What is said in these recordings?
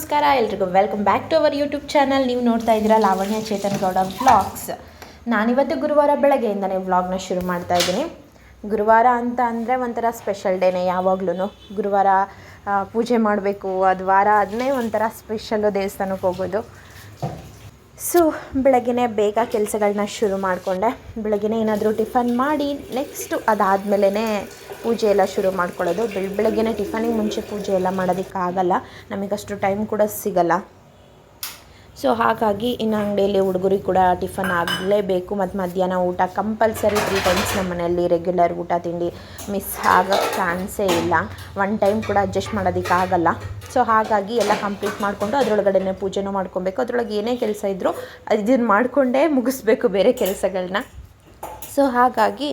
ನಮಸ್ಕಾರ, ಎಲ್ರಿಗೂ welcome back to our YouTube channel ನೀವು ನೋಡ್ತಾ ಇದ್ದೀರಾ ಲಾವಣ್ಯ ಚೇತನ್ ಗೌಡ ವ್ಲಾಗ್ಸ್ ನಾನಿವತ್ತು ಗುರುವಾರ ಬೆಳಗ್ಗೆಯಿಂದನೇ ವ್ಲಾಗ್ನ ಶುರು ಮಾಡ್ತಾ ಇದ್ದೀನಿ. ಗುರುವಾರ ಅಂತ ಅಂದರೆ ಒಂಥರ ಸ್ಪೆಷಲ್ ಡೇನೇ ಯಾವಾಗ್ಲೂ ಗುರುವಾರ ಪೂಜೆ ಮಾಡಬೇಕು, ಅದು ವಾರ ಅದನ್ನೇ ಒಂಥರ ಸ್ಪೆಷಲ್ಲು ದೇವಸ್ಥಾನಕ್ಕೆ ಹೋಗೋದು. ಸೊ ಬೆಳಗ್ಗೆನೇ ಬೇಗ ಕೆಲಸಗಳನ್ನ ಶುರು ಮಾಡಿಕೊಂಡೆ. ಬೆಳಗ್ಗೆ ಏನಾದರೂ ಟಿಫನ್ ಮಾಡಿ ನೆಕ್ಸ್ಟು ಅದಾದಮೇಲೆ ಪೂಜೆ ಎಲ್ಲ ಶುರು ಮಾಡ್ಕೊಳ್ಳೋದು. ಬೆಳ ಬೆಳಗ್ಗೆ ಟಿಫನಿಗೆ ಮುಂಚೆ ಪೂಜೆ ಎಲ್ಲ ಮಾಡೋದಕ್ಕಾಗಲ್ಲ. ನಮಗಷ್ಟು ಟೈಮ್ ಕೂಡ ಸಿಗಲ್ಲ. ಸೊ ಹಾಗಾಗಿ ಇನ್ನು ಅಂಗಡಿಯಲ್ಲಿ ಹುಡುಗರಿಗೆ ಕೂಡ ಟಿಫನ್ ಆಗಲೇಬೇಕು. ಮತ್ತು ಮಧ್ಯಾಹ್ನ ಊಟ ಕಂಪಲ್ಸರಿ ತ್ರೀ ಟೈಮ್ಸ್ ನಮ್ಮ ಮನೆಯಲ್ಲಿ ರೆಗ್ಯುಲರ್ ಊಟ, ತಿಂಡಿ ಮಿಸ್ ಆಗೋಕ್ಕೆ ಚಾನ್ಸೇ ಇಲ್ಲ. ಒನ್ ಟೈಮ್ ಕೂಡ ಅಡ್ಜಸ್ಟ್ ಮಾಡೋದಕ್ಕಾಗಲ್ಲ ಸೊ ಹಾಗಾಗಿ ಎಲ್ಲ ಕಂಪ್ಲೀಟ್ ಮಾಡಿಕೊಂಡು ಅದರೊಳಗಡೆನೇ ಪೂಜೆನೂ ಮಾಡ್ಕೊಬೇಕು. ಅದರೊಳಗೆ ಏನೇ ಕೆಲಸ ಇದ್ದರೂ ಇದನ್ನು ಮಾಡಿಕೊಂಡೇ ಮುಗಿಸ್ಬೇಕು ಬೇರೆ ಕೆಲಸಗಳನ್ನ ಸೊ ಹಾಗಾಗಿ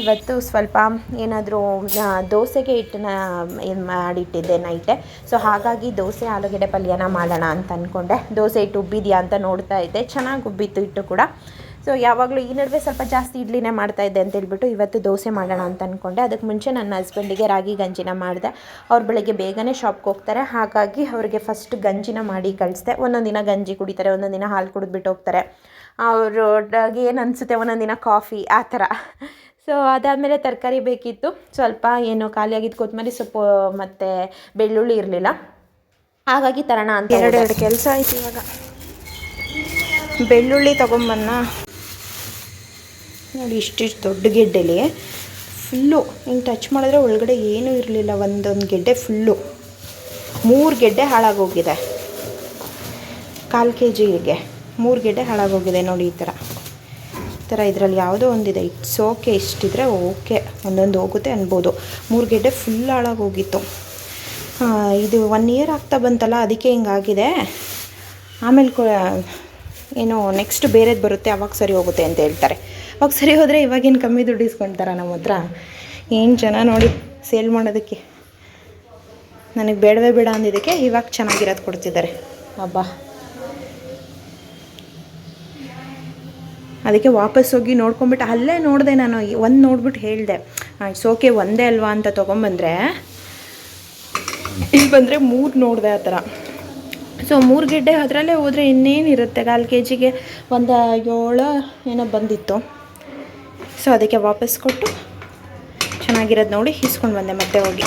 ಇವತ್ತು ಸ್ವಲ್ಪ ಏನಾದರೂ ದೋಸೆಗೆ ಹಿಟ್ಟನ್ನ, ಏನು ಮಾಡಿಟ್ಟಿದ್ದೆ ನೈಟೆ. ಸೊ ಹಾಗಾಗಿ ದೋಸೆ, ಆಲೂಗಡ್ಡೆ ಪಲ್ಯನ ಮಾಡೋಣ ಅಂತ ಅಂದ್ಕೊಂಡೆ ದೋಸೆ ಹಿಟ್ಟು ಉಬ್ಬಿದೆಯಾ ಅಂತ ನೋಡ್ತಾ ಇದ್ದೆ. ಚೆನ್ನಾಗಿ ಉಬ್ಬಿತ್ತು ಹಿಟ್ಟು ಕೂಡ. ಸೊ ಯಾವಾಗಲೂ ಈ ನಡುವೆ ಸ್ವಲ್ಪ ಜಾಸ್ತಿ ಇಡ್ಲಿನೇ ಮಾಡ್ತಾ ಇದ್ದೆ ಅಂತ ಹೇಳ್ಬಿಟ್ಟು ಇವತ್ತು ದೋಸೆ ಮಾಡೋಣ ಅಂತ ಅಂದ್ಕೊಂಡೆ ಅದಕ್ಕೆ ಮುಂಚೆ ನನ್ನ ಹಸ್ಬೆಂಡಿಗೆ ರಾಗಿ ಗಂಜಿನ ಮಾಡಿದೆ. ಅವ್ರು ಬೆಳಗ್ಗೆ ಬೇಗನೆ ಶಾಪ್ಗೆ ಹೋಗ್ತಾರೆ. ಹಾಗಾಗಿ ಅವರಿಗೆ ಫಸ್ಟ್ ಗಂಜಿನ ಮಾಡಿ ಕಳಿಸ್ದೆ. ಒಂದೊಂದು ದಿನ ಗಂಜಿ ಕುಡಿತಾರೆ, ಒಂದೊಂದು ದಿನ ಹಾಲು ಕುಡಿದ್ಬಿಟ್ಟು ಹೋಗ್ತಾರೆ. ಅವರು ಏನು ಅನಿಸುತ್ತೆ ಒಂದೊಂದು ದಿನ ಕಾಫಿ ಆ ಥರ. ಸೊ ಅದಾದಮೇಲೆ ತರಕಾರಿ ಬೇಕಿತ್ತು. ಸ್ವಲ್ಪ ಏನು ಖಾಲಿಯಾಗಿದ್ದು ಕೊತ್ತಂಬರಿ ಸೊಪ್ಪು ಮತ್ತು ಬೆಳ್ಳುಳ್ಳಿ ಇರಲಿಲ್ಲ. ಹಾಗಾಗಿ ತರೋಣ ಅಂತ ಎರಡು ಎರಡು ಕೆಲಸ ಆಯ್ತು ಇವಾಗ. ಬೆಳ್ಳುಳ್ಳಿ ತೊಗೊಂಬನ್ನ. ನೋಡಿ ಇಷ್ಟಿಷ್ಟು ದೊಡ್ಡ ಗೆಡ್ಡೆಲಿ ಫುಲ್ಲು ಹಿಂಗೆ ಟಚ್ ಮಾಡಿದ್ರೆ ಒಳಗಡೆ ಏನೂ ಇರಲಿಲ್ಲ. ಒಂದೊಂದು ಗೆಡ್ಡೆ ಫುಲ್ಲು ಮೂರು ಗೆಡ್ಡೆ ಹಾಳಾಗೋಗಿದೆ ಕಾಲು ಕೆ ಜಿಗೆ ಮೂರು ಗೆಡ್ಡೆ ಹಾಳಾಗೋಗಿದೆ ನೋಡಿ ಈ ಥರ. ಈ ಥರ ಇದರಲ್ಲಿ ಯಾವುದೋ ಒಂದಿದೆ. ಇಟ್ಸ್ ಓಕೆ ಇಷ್ಟಿದ್ರೆ ಓಕೆ ಒಂದೊಂದು ಹೋಗುತ್ತೆ ಅನ್ಬೋದು. ಮೂರು ಗೆಡ್ಡೆ ಫುಲ್ ಹಾಳಾಗೋಗಿತ್ತು. ಇದು ಒನ್ ಇಯರ್ ಆಗ್ತಾ ಬಂತಲ್ಲ, ಅದಕ್ಕೆ ಹಿಂಗಾಗಿದೆ. ಆಮೇಲೆ ಏನು ನೆಕ್ಸ್ಟ್ ಬೇರೆದು ಬರುತ್ತೆ, ಅವಾಗ ಸರಿ ಹೋಗುತ್ತೆ ಅಂತ ಹೇಳ್ತಾರೆ. ಅವಾಗ ಸರಿ ಹೋದರೆ ಇವಾಗೇನು ಕಮ್ಮಿ ದುಡ್ಡು ಇಸ್ಕೊಳ್ತಾರ ನಮ್ಮ ಹತ್ರ. ಏನು ಜನ ನೋಡಿ ಸೇಲ್ ಮಾಡೋದಕ್ಕೆ? ನನಗೆ ಬೇಡವೇ ಬೇಡ ಅಂದಿದ್ದಕ್ಕೆ ಇವಾಗ ಚೆನ್ನಾಗಿರೋದು ಕೊಡ್ತಿದ್ದಾರೆ. ಹಬ್ಬ ಅದಕ್ಕೆ ವಾಪಸ್ ಹೋಗಿ ನೋಡ್ಕೊಂಬಿಟ್ಟು ಅಲ್ಲೇ ನೋಡಿದೆ ನಾನು ಒಂದು ನೋಡ್ಬಿಟ್ಟು ಹೇಳಿದೆ. ಓಕೆ ಒಂದೇ ಅಲ್ವಾ ಅಂತ ತೊಗೊಂಬಂದರೆ, ಇಲ್ಲಿ ಬಂದರೆ ಮೂರು ನೋಡಿದೆ ಆ ಥರ. ಸೊ ಮೂರು ಗಿಡ್ಡೆ ಅದರಲ್ಲೇ ಹೋದರೆ ಇನ್ನೇನಿರುತ್ತೆ? ಕಾಲು ಕೆ ಜಿಗೆ ಒಂದು ಏಳು ಏನೋ ಬಂದಿತ್ತು. ಸೊ ಅದಕ್ಕೆ ವಾಪಸ್ ಕೊಟ್ಟು ಚೆನ್ನಾಗಿರೋದು ನೋಡಿ, ಇಸ್ಕೊಂಡು ಬಂದೆ ಮತ್ತೆ ಹೋಗಿ.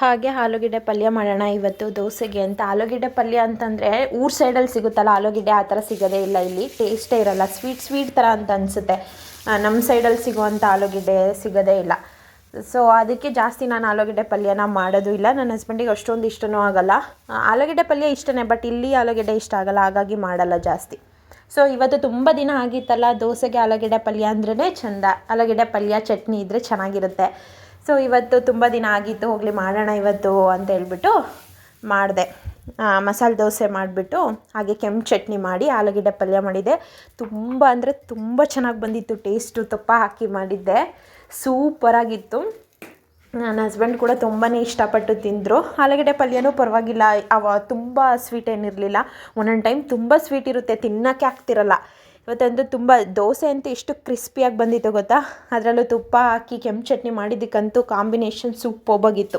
ಹಾಗೆ ಆಲೂಗೆಡ್ಡೆ ಪಲ್ಯ ಮಾಡೋಣ ಇವತ್ತು ದೋಸೆಗೆ ಅಂತ. ಆಲೂಗೆಡ್ಡೆ ಪಲ್ಯ ಅಂತಂದರೆ ಊರ್ ಸೈಡಲ್ಲಿ ಸಿಗುತ್ತಲ್ಲ, ಆಲೂಗೆಡ್ಡೆ ಆ ಥರ ಸಿಗೋದೇ ಇಲ್ಲ ಇಲ್ಲಿ. ಟೇಸ್ಟೇ ಇರಲ್ಲ ಸ್ವೀಟ್ ಸ್ವೀಟ್ ಥರ ಅಂತ ಅನಿಸುತ್ತೆ. ನಮ್ಮ ಸೈಡಲ್ಲಿ ಸಿಗುವಂಥ ಆಲೂಗೆಡ್ಡೆ ಸಿಗೋದೇ ಇಲ್ಲ. ಸೊ ಅದಕ್ಕೆ ಜಾಸ್ತಿ ನಾನು ಆಲೂಗೆಡ್ಡೆ ಪಲ್ಯನ ಮಾಡೋದು ಇಲ್ಲ. ನನ್ನ ಹಸ್ಬೆಂಡಿಗೆ ಅಷ್ಟೊಂದು ಇಷ್ಟನೂ ಆಗಲ್ಲ. ಆಲೂಗಡ್ಡೆ ಪಲ್ಯ ಇಷ್ಟನೇ ಬಟ್ ಇಲ್ಲಿ ಆಲೂಗೆಡ್ಡೆ ಇಷ್ಟ ಆಗಲ್ಲ. ಹಾಗಾಗಿ ಮಾಡಲ್ಲ ಜಾಸ್ತಿ. ಸೊ ಇವತ್ತು ತುಂಬ ದಿನ ಆಗಿತ್ತಲ್ಲ ದೋಸೆಗೆ ಆಲೂಗೆಡ್ಡೆ ಪಲ್ಯ ಅಂದ್ರೇ ಚೆಂದ. ಆಲೂಗೆಡ್ಡೆ ಪಲ್ಯ, ಚಟ್ನಿ ಇದ್ದರೆ ಚೆನ್ನಾಗಿರುತ್ತೆ. ಸೊ ಇವತ್ತು ತುಂಬ ದಿನ ಆಗಿತ್ತು, ಹೋಗಲಿ ಮಾಡೋಣ ಇವತ್ತು ಅಂತ ಹೇಳ್ಬಿಟ್ಟು ಮಾಡಿದೆ. ಮಸಾಲೆ ದೋಸೆ ಮಾಡಿಬಿಟ್ಟು, ಹಾಗೆ ಕೆಂಪು ಚಟ್ನಿ ಮಾಡಿ, ಆಲೂಗಡ್ಡೆ ಪಲ್ಯ ಮಾಡಿದೆ. ತುಂಬ ಅಂದರೆ ತುಂಬ ಚೆನ್ನಾಗಿ ಬಂದಿತ್ತು ಟೇಸ್ಟು ತುಪ್ಪ ಹಾಕಿ ಮಾಡಿದ್ದೆ. ಸೂಪರಾಗಿತ್ತು ನನ್ನ ಹಸ್ಬೆಂಡ್ ಕೂಡ ತುಂಬಾ ಇಷ್ಟಪಟ್ಟು ತಿಂದರು. ಆಲೂಗಡ್ಡೆ ಪಲ್ಯನೂ ಪರವಾಗಿಲ್ಲ, ಅವ ತುಂಬ ಸ್ವೀಟ್ ಏನಿರಲಿಲ್ಲ. ಒಂದೊಂದು ಟೈಮ್ ತುಂಬ ಸ್ವೀಟ್ ಇರುತ್ತೆ, ತಿನ್ನೋಕ್ಕೆ ಆಗ್ತಿರಲ್ಲ. ಇವತ್ತಂತೂ ತುಂಬ ದೋಸೆ ಅಂತೂ ಎಷ್ಟು ಕ್ರಿಸ್ಪಿಯಾಗಿ ಬಂದಿತ್ತು ಗೊತ್ತಾ? ಅದರಲ್ಲೂ ತುಪ್ಪ ಹಾಕಿ ಕೆಂಪು ಚಟ್ನಿ ಮಾಡಿದ್ದಕ್ಕಂತೂ ಕಾಂಬಿನೇಷನ್ ಸೂಪರ್ಬಾಗಿತ್ತು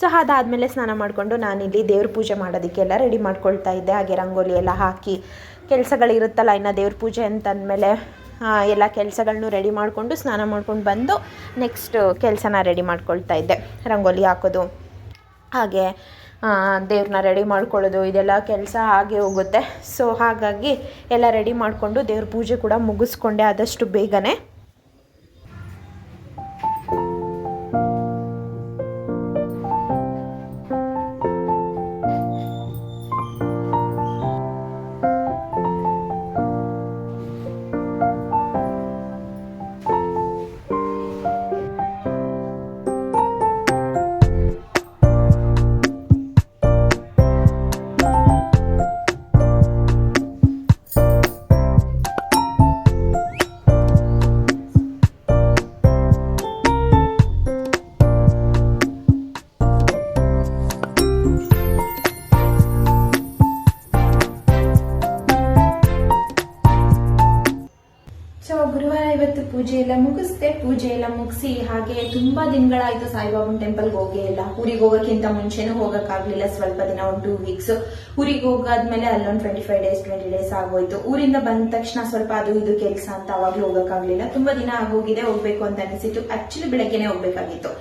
ಸೊ ಅದಾದಮೇಲೆ ಸ್ನಾನ ಮಾಡಿಕೊಂಡು ನಾನಿಲ್ಲಿ ದೇವ್ರ ಪೂಜೆ ಮಾಡೋದಕ್ಕೆಲ್ಲ ರೆಡಿ ಮಾಡ್ಕೊಳ್ತಾ ಇದ್ದೆ. ಹಾಗೆ ರಂಗೋಲಿ ಎಲ್ಲ ಹಾಕಿ ಕೆಲಸಗಳಿರುತ್ತಲ್ಲ, ಇನ್ನು ದೇವ್ರ ಪೂಜೆ ಅಂತಂದಮೇಲೆ ಎಲ್ಲ ಕೆಲಸಗಳನ್ನು ರೆಡಿ ಮಾಡಿಕೊಂಡು ಸ್ನಾನ ಮಾಡ್ಕೊಂಡು ಬಂದು ನೆಕ್ಸ್ಟ್ ಕೆಲಸನ ರೆಡಿ ಮಾಡ್ಕೊಳ್ತಾ ಇದ್ದೆ. ರಂಗೋಲಿ ಹಾಕೋದು. ಹಾಗೆ ದೇವ್ರನ್ನ ರೆಡಿ ಮಾಡ್ಕೊಳ್ಳೋದು, ಇದೆಲ್ಲ ಕೆಲಸ ಹಾಗೆ ಹೋಗುತ್ತೆ. ಸೊ ಹಾಗಾಗಿ ಎಲ್ಲ ರೆಡಿ ಮಾಡಿಕೊಂಡು ದೇವ್ರ ಪೂಜೆ ಕೂಡ ಮುಗಿಸ್ಕೊಂಡೆ ಆದಷ್ಟು ಬೇಗನೆ. ಮುಗಿಸ್ದೆ, ಪೂಜೆ ಎಲ್ಲ ಮುಗಿಸಿ ಹಾಗೆ ತುಂಬಾ ದಿನಗಳಾಯ್ತು ಸಾಯಿಬಾಬನ್ ಟೆಂಪಲ್ಗೆ ಹೋಗೇ ಇಲ್ಲ. ಊರಿಗೆ ಹೋಗೋಕ್ಕಿಂತ ಮುಂಚೆನೂ ಹೋಗಕ್ಕಾಗ್ಲಿಲ್ಲ, ಸ್ವಲ್ಪ ದಿನ ಒಂದು ಟೂ ವೀಕ್ಸ್ ಊರಿಗೆ ಹೋಗಾದ್ಮೇಲೆ ಅಲ್ಲೊಂದು twenty five days twenty days ಆಗೋಯ್ತು. ಊರಿಂದ ಬಂದ ತಕ್ಷಣ ಸ್ವಲ್ಪ ಅದು ಇದು ಕೆಲಸ ಅಂತ ಅವಾಗ್ಲೂ ಹೋಗಕ್ಕಾಗ್ಲಿಲ್ಲ. ತುಂಬಾ ದಿನ ಆಗೋಗಿದೆ, ಹೋಗ್ಬೇಕು ಅಂತ ಅನಿಸಿತು. ಆಕ್ಚುಲಿ ಬೆಳಗ್ಗೆನೆ ಹೋಗ್ಬೇಕಾಗಿತ್ತು.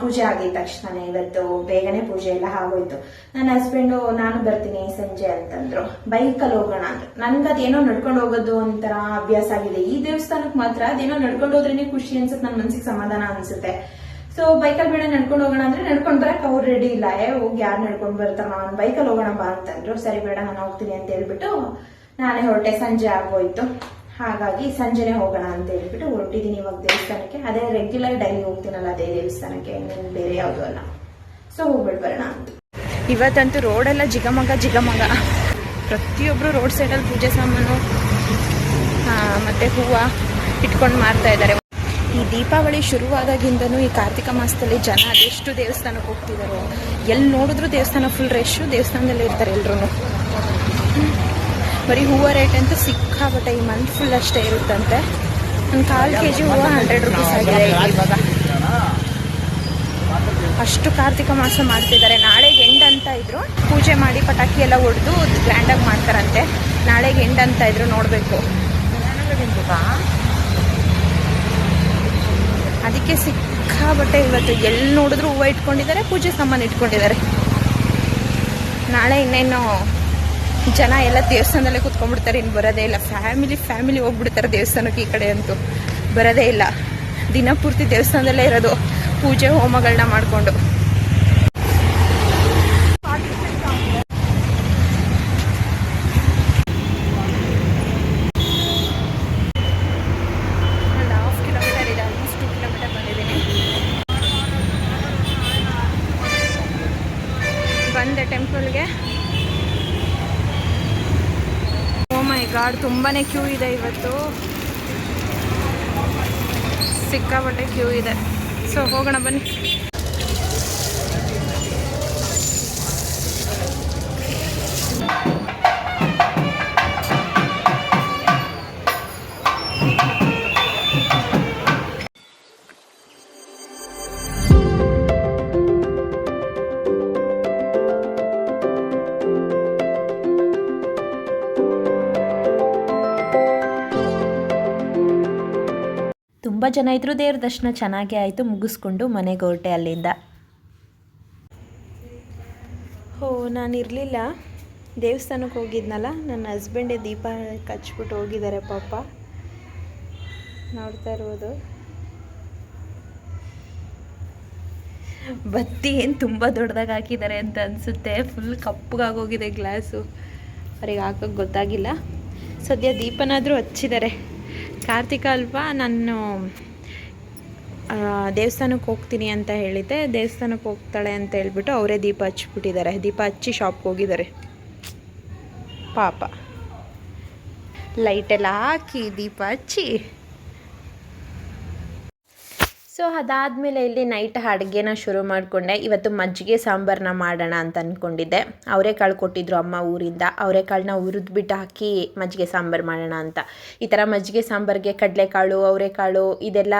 ಪೂಜೆ ಆಗಿದ ತಕ್ಷಣ ಇವತ್ತು ಬೇಗನೆ ಪೂಜೆ ಎಲ್ಲ ಆಗೋಯ್ತು. ನನ್ನ ಹಸ್ಬೆಂಡು ನಾನು ಬರ್ತೀನಿ ಸಂಜೆ ಅಂತಂದ್ರು. ಬೈಕಲ್ಲಿ ಹೋಗೋಣ ಅಂದ್ರು. ನನ್ಗೆ ಅದೇನೋ ನಡ್ಕೊಂಡು ಹೋಗೋದು ಒಂಥರ ಅಭ್ಯಾಸ ಆಗಿದೆ. ಈ ದೇವಸ್ಥಾನಕ್ಕೆ ಮಾತ್ರ ಅದೇನೋ ನಡ್ಕೊಂಡು ಹೋದ್ರೇನೆ ಖುಷಿ ಅನ್ಸುತ್ತೆ ನನ್ನ ಮನ್ಸಿಗೆ ಸಮಾಧಾನ ಅನ್ಸುತ್ತೆ. ಸೊ ಬೈಕಲ್ಲಿ ಬೇಡ ನಡ್ಕೊಂಡು ಹೋಗೋಣ ಅಂದ್ರೆ ನಡ್ಕೊಂಡ್ ಬರಕ್ ಅವ್ರು ರೆಡಿ ಇಲ್ಲ. ಏ, ಹೋಗಿ ಯಾರು ನಡ್ಕೊಂಡು ಬರ್ತಾರ ನಾನು ಬೈಕಲ್ಲಿ ಹೋಗೋಣ ಬಾ ಅಂತಂದ್ರು. ಸರಿ ಬೇಡ, ನಾನು ಹೋಗ್ತೀನಿ ಅಂತ ಹೇಳ್ಬಿಟ್ಟು ನಾನೇ ಹೊರಟೆ. ಸಂಜೆ ಆಗೋಯ್ತು. ಹಾಗಾಗಿ ಸಂಜೆನೆ ಹೋಗೋಣ ಅಂತ ಹೇಳ್ಬಿಟ್ಟು ಹೊರಟಿದ್ದೀನಿ ಇವಾಗ ದೇವಸ್ಥಾನಕ್ಕೆ. ಅದೇ ರೆಗ್ಯುಲರ್ ಡೈಲಿ ಹೋಗ್ತೀನಲ್ಲ ಅದೇ ದೇವಸ್ಥಾನಕ್ಕೆ, ಇನ್ನೇನು ಬೇರೆ ಯಾವುದು ಅಲ್ಲ. ಸೊ ಹೋಗ್ಬಿಟ್ಟು ಬರೋಣ ಅಂತ. ಇವತ್ತಂತೂ ರೋಡೆಲ್ಲ ಜಿಗಮಗ ಜಿಗಮಗ. ಪ್ರತಿಯೊಬ್ಬರು ರೋಡ್ ಸೈಡಲ್ಲಿ ಪೂಜೆ ಸಾಮಾನು ಮತ್ತು ಹೂವು ಇಟ್ಕೊಂಡು ಮಾರ್ತಾ ಇದ್ದಾರೆ. ಈ ದೀಪಾವಳಿ ಶುರುವಾದಾಗಿಂದನೂ ಈ ಕಾರ್ತಿಕ ಮಾಸದಲ್ಲಿ ಜನ ಅದೆಷ್ಟು ದೇವಸ್ಥಾನಕ್ಕೆ ಹೋಗ್ತಿದ್ದಾರೋ ಎಲ್ಲಿ ನೋಡಿದ್ರು ದೇವಸ್ಥಾನ ಫುಲ್ ರಶ್ಶು ದೇವಸ್ಥಾನದಲ್ಲೇ ಇರ್ತಾರೆ ಎಲ್ರೂ ಬರೀ ಹೂವು ರೇಟ್ ಅಂತೂ ಸಿಕ್ಕಾಬಟ್ಟೆ ಈ ಮಂತ್ ಫುಲ್ ಅಷ್ಟೇ ಇರುತ್ತಂತೆ. ಒಂದು ಕಾಲು ಕೆ ಜಿ ಹೂವು ಹಂಡ್ರೆಡ್ ರುಪೀಸ್ ಆಗಿದೆ ಇವಾಗ ಅಷ್ಟು ಕಾರ್ತಿಕ ಮಾಸ ಮಾಡ್ತಿದ್ದಾರೆ. ನಾಳೆಗೆ ಎಂಡ್ ಅಂತ ಇದ್ರು. ಪೂಜೆ ಮಾಡಿ ಪಟಾಕಿ ಎಲ್ಲ ಹೊಡೆದು ಗ್ರ್ಯಾಂಡಾಗಿ ಮಾಡ್ತಾರಂತೆ. ನಾಳೆಗೆ ಎಂಡ್ ಅಂತ ಇದ್ರು ನೋಡಬೇಕು. ಅದಕ್ಕೆ ಸಿಕ್ಕಾಬಟ್ಟೆ ಇವತ್ತು ಎಲ್ಲಿ ನೋಡಿದ್ರು ಹೂವು ಇಟ್ಕೊಂಡಿದ್ದಾರೆ, ಪೂಜೆ ಸಾಮಾನು ಇಟ್ಕೊಂಡಿದ್ದಾರೆ. ನಾಳೆ ಇನ್ನೇನು ಜನ ಎಲ್ಲ ದೇವಸ್ಥಾನದಲ್ಲೇ ಕುತ್ಕೊಂಡ್ಬಿಡ್ತಾರೆ, ಇನ್ನು ಬರೋದೇ ಇಲ್ಲ. ಫ್ಯಾಮಿಲಿ ಫ್ಯಾಮಿಲಿ ಹೋಗ್ಬಿಡ್ತಾರೆ ದೇವಸ್ಥಾನಕ್ಕೆ ಈ ಕಡೆ ಅಂತೂ. ಬರೋದೇ ಇಲ್ಲ. ದಿನ ಪೂರ್ತಿ ದೇವಸ್ಥಾನದಲ್ಲೇ ಇರೋದು. ಪೂಜೆ ಹೋಮಗಳನ್ನ ಮಾಡಿಕೊಂಡು ಒಂದು ಹಾಫ್ ಕಿಲೋಮೀಟರ್ ಇದೆ ಆಲ್ಮೋಸ್ಟ್ ಟು ಕಿಲೋಮೀಟರ್ ಬಂದಿದ್ದೀನಿ ಬಂದೆ ಟೆಂಪಲ್ಗೆ ಓ ತುಂಬಾ ಕ್ಯೂ ಇದೆ ಇವತ್ತು. ಸಿಕ್ಕಾಪಟ್ಟೆ ಕ್ಯೂ ಇದೆ. ಸೊ ಹೋಗೋಣ ಬನ್ನಿ. ತುಂಬ ಜನ ಇದ್ರು, ದೇವ್ರ ದರ್ಶನ ಚೆನ್ನಾಗೇ ಆಯಿತು, ಮುಗಿಸ್ಕೊಂಡು ಮನೆಗೆ ಹೊರಟೆ ಅಲ್ಲಿಂದ. ಹೋ, ನಾನು ಇರಲಿಲ್ಲ. ದೇವಸ್ಥಾನಕ್ಕೆ ಹೋಗಿದ್ನಲ್ಲ, ನನ್ನ ಹಸ್ಬೆಂಡೇ ದೀಪ ಕಚ್ಬಿಟ್ಟು ಹೋಗಿದ್ದಾರೆ ಪಾಪ. ನೋಡ್ತಾ ಇರ್ಬೋದು ಬತ್ತಿ ಏನು ತುಂಬ ದೊಡ್ಡದಾಗಿ ಹಾಕಿದ್ದಾರೆ ಅಂತ ಅನಿಸುತ್ತೆ. ಫುಲ್ ಕಪ್ಪಗಾಗೋಗಿದೆ ಗ್ಲಾಸು. ಅವ್ರಿಗೆ ಹಾಕೋಕ್ಕೆ ಗೊತ್ತಾಗಿಲ್ಲ. ಸದ್ಯ ದೀಪನಾದರೂ ಹಚ್ಚಿದ್ದಾರೆ. ಕಾರ್ತಿಕ ಅಲ್ವಾ, ನಾನು ದೇವಸ್ಥಾನಕ್ಕೆ ಹೋಗ್ತೀನಿ ಅಂತ ಹೇಳಿದ್ದೆ. ದೇವಸ್ಥಾನಕ್ಕೆ ಹೋಗ್ತಾಳೆ ಅಂತ ಹೇಳ್ಬಿಟ್ಟು ಅವರೇ ದೀಪ ಹಚ್ಬಿಟ್ಟಿದ್ದಾರೆ ದೀಪ ಹಚ್ಚಿ ಶಾಪ್ಗೆ ಹೋಗಿದ್ದಾರೆ. ಪಾಪ. ಲೈಟೆಲ್ಲ ಹಾಕಿ ದೀಪ ಹಚ್ಚಿ. ಸೊ ಅದಾದಮೇಲೆ ಇಲ್ಲಿ ನೈಟ್ ಅಡುಗೆನ ಶುರು ಮಾಡಿಕೊಂಡೆ. ಇವತ್ತು ಮಜ್ಜಿಗೆ ಸಾಂಬಾರನ್ನ ಮಾಡೋಣ ಅಂತ ಅಂದ್ಕೊಂಡಿದ್ದೆ ಅವರೆಕಾಳು ಕೊಟ್ಟಿದ್ರು ಅಮ್ಮ ಊರಿಂದ. ಅವರೆಕಾಳನ್ನ ಹುರಿದ್ಬಿಟ್ಟು ಹಾಕಿ ಮಜ್ಜಿಗೆ ಸಾಂಬಾರು ಮಾಡೋಣ ಅಂತ. ಈ ಥರ ಮಜ್ಜಿಗೆ ಸಾಂಬಾರಿಗೆ ಕಡಲೆಕಾಳು, ಅವರೆಕಾಳು ಇದೆಲ್ಲ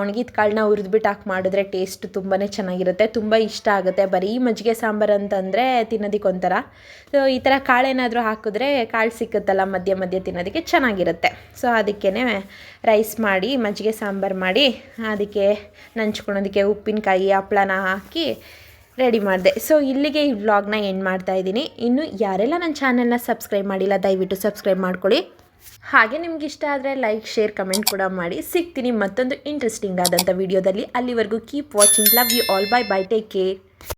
ಒಣಗಿದ ಕಾಳನ್ನ ಹುರಿದ್ಬಿಟ್ಟು ಹಾಕಿ ಮಾಡಿದ್ರೆ ಟೇಸ್ಟ್ ತುಂಬಾ ಚೆನ್ನಾಗಿರುತ್ತೆ. ತುಂಬ ಇಷ್ಟ ಆಗುತ್ತೆ. ಬರೀ ಮಜ್ಜಿಗೆ ಸಾಂಬಾರು ಅಂತಂದರೆ ತಿನ್ನೋದಕ್ಕೆ ಒಂಥರ ಸೊ ಈ ಥರ ಕಾಳೇನಾದರೂ ಹಾಕಿದ್ರೆ ಕಾಳು ಸಿಕ್ಕುತ್ತಲ್ಲ ಮಧ್ಯ ಮಧ್ಯ ತಿನ್ನೋದಕ್ಕೆ ಚೆನ್ನಾಗಿರುತ್ತೆ. ಸೊ ಅದಕ್ಕೇ ರೈಸ್ ಮಾಡಿ, ಮಜ್ಜಿಗೆ ಸಾಂಬಾರು ಮಾಡಿ ಅದಕ್ಕೆ ನಂಚ್ಕೊಳೋದಕ್ಕೆ ಉಪ್ಪಿನಕಾಯಿ, ಹಪ್ಪಳನ ಹಾಕಿ ರೆಡಿ ಮಾಡಿದೆ. ಸೊ ಇಲ್ಲಿಗೆ ಈ ವ್ಲಾಗ್ನ ಎಂಡ್ ಮಾಡ್ತಾ ಇದ್ದೀನಿ. ಇನ್ನು ಯಾರೆಲ್ಲ ನನ್ನ ಚಾನಲ್ನ ಸಬ್ಸ್ಕ್ರೈಬ್ ಮಾಡಿಲ್ಲ, ದಯವಿಟ್ಟು ಸಬ್ಸ್ಕ್ರೈಬ್ ಮಾಡ್ಕೊಳ್ಳಿ. ಹಾಗೆ ನಿಮ್ಗೆ ಇಷ್ಟ ಆದರೆ ಲೈಕ್ ಶೇರ್ ಕಮೆಂಟ್ ಕೂಡ ಮಾಡಿ. ಸಿಗ್ತೀನಿ ಮತ್ತೊಂದು ಇಂಟ್ರೆಸ್ಟಿಂಗ್ ಆದಂಥ ವಿಡಿಯೋದಲ್ಲಿ ಅಲ್ಲಿವರೆಗೂ keep watching love you all bye bye take care